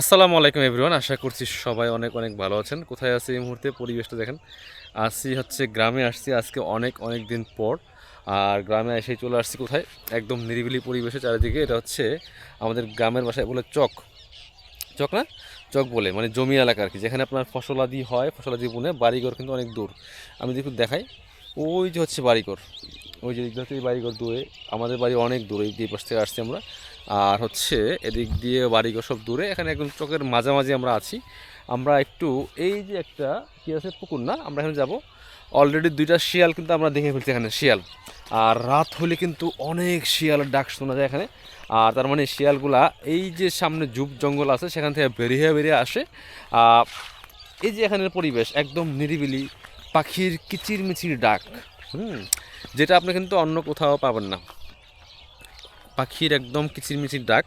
আসসালামু আলাইকুম এভরিওয়ান, আশা করছি সবাই অনেক অনেক ভালো আছেন। কোথায় আছি এই মুহূর্তে? পরিবেশটা দেখেন। আসছি হচ্ছে গ্রামে, আসছি আজকে অনেক অনেক দিন পর। আর গ্রামে এসে চলে আসছি কোথায়? একদম নিরিবিলি পরিবেশে চারিদিকে। এটা হচ্ছে আমাদের গ্রামের বাসায় বলে চক। চক না? চক বলে মানে জমি এলাকা আর কি। যেখানে আপনার ফসলাদি হয়, ফসলাদি বুনে বাড়িঘর কিন্তু অনেক দূর। আমি যদি একটু দেখাই, ওই যে হচ্ছে বাড়িঘর। ওই যে দিক এই বাড়িঘর দূরে, আমাদের বাড়ি অনেক দূরে, এই পাশ থেকে আসছি আমরা। আর হচ্ছে এদিক দিয়ে বাড়িঘর সব দূরে, এখানে একদম চকের মাঝামাঝি আমরা আছি। আমরা একটু এই যে একটা কি আছে, পুকুর না? আমরা এখানে যাব। অলরেডি দুইটা শিয়াল কিন্তু আমরা দেখে ফেলছি এখানে, শিয়াল। আর রাত হলে কিন্তু অনেক শিয়ালের ডাক শোনা যায় এখানে। আর তার মানে শিয়ালগুলা এই যে সামনে জুপ জঙ্গল আছে, সেখান থেকে বেরিয়ে বেরিয়ে আসে। এই যে এখানের পরিবেশ, একদম নিরিবিলি, পাখির কিচির মিচির ডাক। হুম? যেটা আপনি কিন্তু অন্য কোথাও পাবেন না। পাখির একদম কিচিরমিচির ডাক।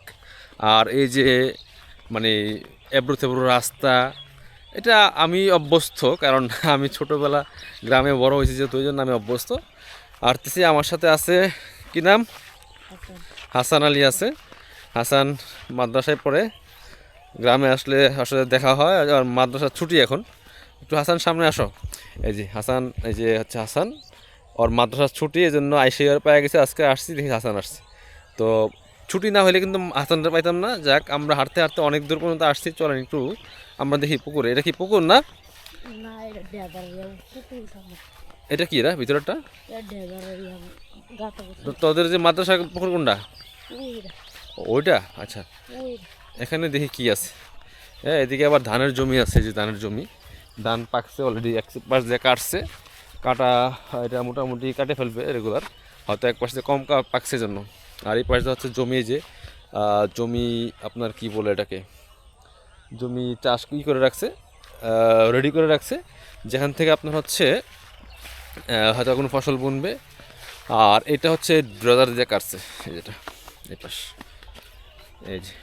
আর এই যে মানে এবড়ো থেবড়ো রাস্তা, এটা আমি অভ্যস্ত, কারণ আমি ছোটোবেলা গ্রামে বড় হয়েছি যেহেতু, ওই জন্য আমি অভ্যস্ত। আর তেসি আমার সাথে আছে, কি নাম? হাসান আলী আছে। হাসান মাদ্রাসায় পড়ে। গ্রামে আসলে আসলে দেখা হয়, আর মাদ্রাসার ছুটি এখন। একটু হাসান সামনে আসো। এই যে, হাসান, এই যে হচ্ছে হাসান। ওর মাদ্রাসার ছুটি এই জন্য আইসিআর পায়ে গেছে আজকে আসছি দেখি হাসান আসছে। তো ছুটি না হলে কিন্তু হাসানটা পাইতাম না। যাক আমরা হাঁটতে হাঁটতে অনেক দূর পর্যন্ত আসছি চলেন একটু আমরা দেখি পুকুরে। এটা কি পুকুর না? এটা কি রা ভিতরটা তোদের যে মাদ্রাসা পুকুর কোনটা? ওইটা। আচ্ছা। এখানে দেখি কি আছে। হ্যাঁ এদিকে আবার ধানের জমি আছে যে ধানের জমি। ধান পাকছে অলরেডি এক পাশ দিয়ে কাটছে। কাটা, এটা মোটামুটি কাটে ফেলবে রেগুলার হয়তো এক পাশ কম পাকছে জন্য। আর এই পাশে হচ্ছে জমি যে জমি আপনার কি বলে এটাকে? জমি চাষ কী করে রাখছে রেডি করে রাখছে। যেখান থেকে আপনার হচ্ছে হয়তো কোনো ফসল বুনবে। আর এটা হচ্ছে ড্রেজার দিয়ে কাটছে, এই যেটা, এই পাশ। এই যে,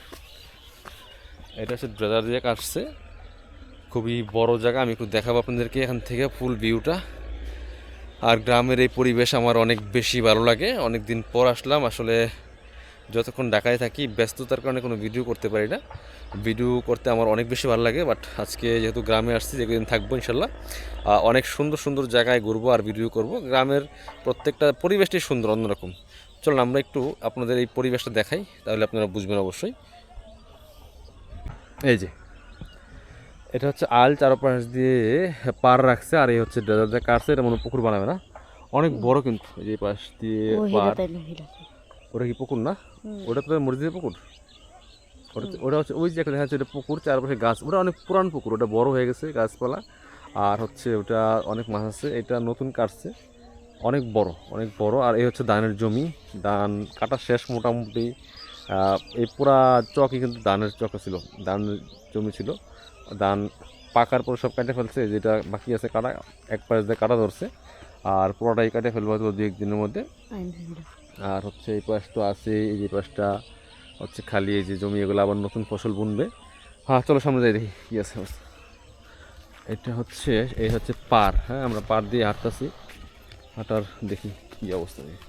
এটা হচ্ছে ড্রেজার দিয়ে কাটছে। খুবই বড় জায়গা, আমি একটু দেখাবো আপনাদেরকে এখান থেকে ফুল ভিউটা আর গ্রামের এই পরিবেশ আমার অনেক বেশি ভালো লাগে। অনেক দিন পর আসলাম, আসলে যতক্ষণ ঢাকায় থাকি, ব্যস্ততার কারণে কোনো ভিডিও করতে পারি না। ভিডিও করতে আমার অনেক বেশি ভালো লাগে বাট আজকে যেহেতু গ্রামে আসছি যেদিন থাকব ইনশাল্লাহ অনেক সুন্দর সুন্দর জায়গায় ঘুরবো আর ভিডিও করব। গ্রামের প্রত্যেকটা পরিবেশটাই সুন্দর, অন্যরকম। চলুন আমরা একটু আপনাদের এই পরিবেশটা দেখাই, তাহলে আপনারা বুঝবেন অবশ্যই। এই যে এটা হচ্ছে আল চারপাশ দিয়ে পার রাখছে আর এই হচ্ছে কাটছে এটা মনে পুকুর বানাবে না? অনেক বড় কিন্তু এই যে পাশ দিয়ে পার। ওটা কি পুকুর না? ওটা তো মসজিদের পুকুর? ওটা ওটা হচ্ছে ওই যে একটা দেখা যাচ্ছে পুকুর চারপাশে গাছ। ওটা অনেক পুরান পুকুর ওটা বড় হয়ে গেছে গাছপালা। আর হচ্ছে ওটা অনেক মাছ আছে এটা নতুন কাটছে। অনেক বড় অনেক বড়। আর এই হচ্ছে ধানের জমি। ধান কাটা শেষ মোটামুটি। এই পুরা চকই কিন্তু ধানের চক ছিল ধানের জমি ছিল। ধান পাকার পর সব কাটে ফেলছে যেটা বাকি আছে কাটা এক পাশ দিয়ে কাটা ধরছে আর পুরোটাই কাটে ফেলব হয়তো দু একদিনের মধ্যে। আর হচ্ছে এই পাশ তো আছে এই যে পাশটা হচ্ছে খালি এই যে জমি এগুলো আবার নতুন ফসল বুনবে। হ্যাঁ চলো সামনে যাই দেখি কী আছে এটা হচ্ছে এই হচ্ছে পার হ্যাঁ আমরা পার দিয়ে হাঁটতেছি হাঁটার দেখি কী অবস্থা। দেখি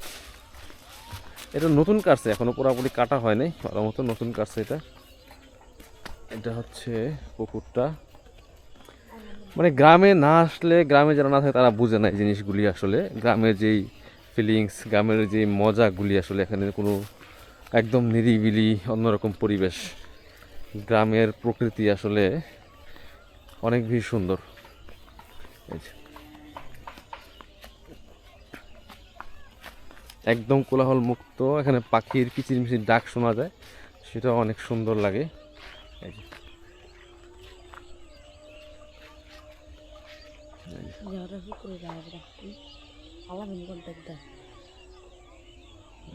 এটা নতুন কাটছে এখনও পুরোপুরি কাটা হয় নাই ভালো মতো নতুন কাটছে এটা। এটা হচ্ছে পুকুরটা মানে গ্রামে না আসলে, গ্রামে যারা না থাকে তারা বুঝে না এই জিনিসগুলি আসলে। গ্রামের যেই ফিলিংস গ্রামের যে মজাগুলি আসলে এখানে কোনো একদম নিরিবিলি, অন্যরকম পরিবেশ। গ্রামের প্রকৃতি আসলে অনেক বেশি সুন্দর। এই একদম কোলাহল মুক্ত এখানে পাখির কিচিরমিচির ডাক শোনা যায় সেটা অনেক সুন্দর লাগে।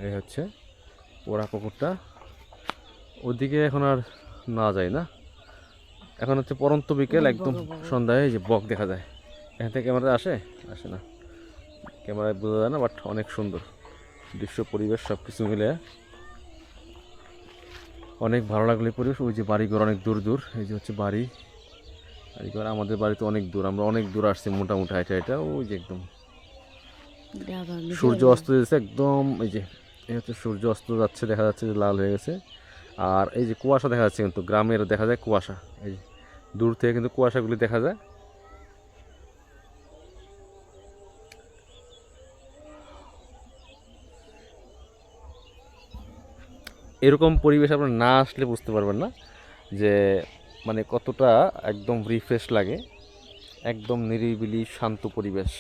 এই হচ্ছে ওরা পুকুরটা ওদিকে এখন আর না যায় না। এখন হচ্ছে পরন্ত বিকেল, একদম। সন্ধ্যায় যে বক দেখা যায়। এখান থেকে ক্যামেরা আসে? আসে না। ক্যামেরায় বোঝা যায় না, বাট অনেক সুন্দর। দৃশ্য, পরিবেশ সব কিছু মিলে অনেক ভালো লাগল পরিবেশ। ওই যে বাড়িঘর অনেক দূর দূর, এই যে হচ্ছে বাড়ি। বাড়িঘর আমাদের বাড়িতে অনেক দূর, আমরা অনেক দূর আসছি মোটামুটি হাইটা এটা ওই যে একদম। সূর্য অস্ত যাচ্ছে একদম, এই যে, এই হচ্ছে সূর্য অস্ত যাচ্ছে, দেখা যাচ্ছে যে লাল হয়ে গেছে। আর এই যে কুয়াশা দেখা যাচ্ছে কিন্তু, গ্রামের দেখা যায় কুয়াশা, এই দূর থেকে কিন্তু কুয়াশাগুলি দেখা যায়। এরকম পরিবেশ আপনার না আসলে বুঝতে পারবেন না যে মানে কতটা একদম রিফ্রেশ লাগে, একদম নিরিবিলি শান্ত পরিবেশ।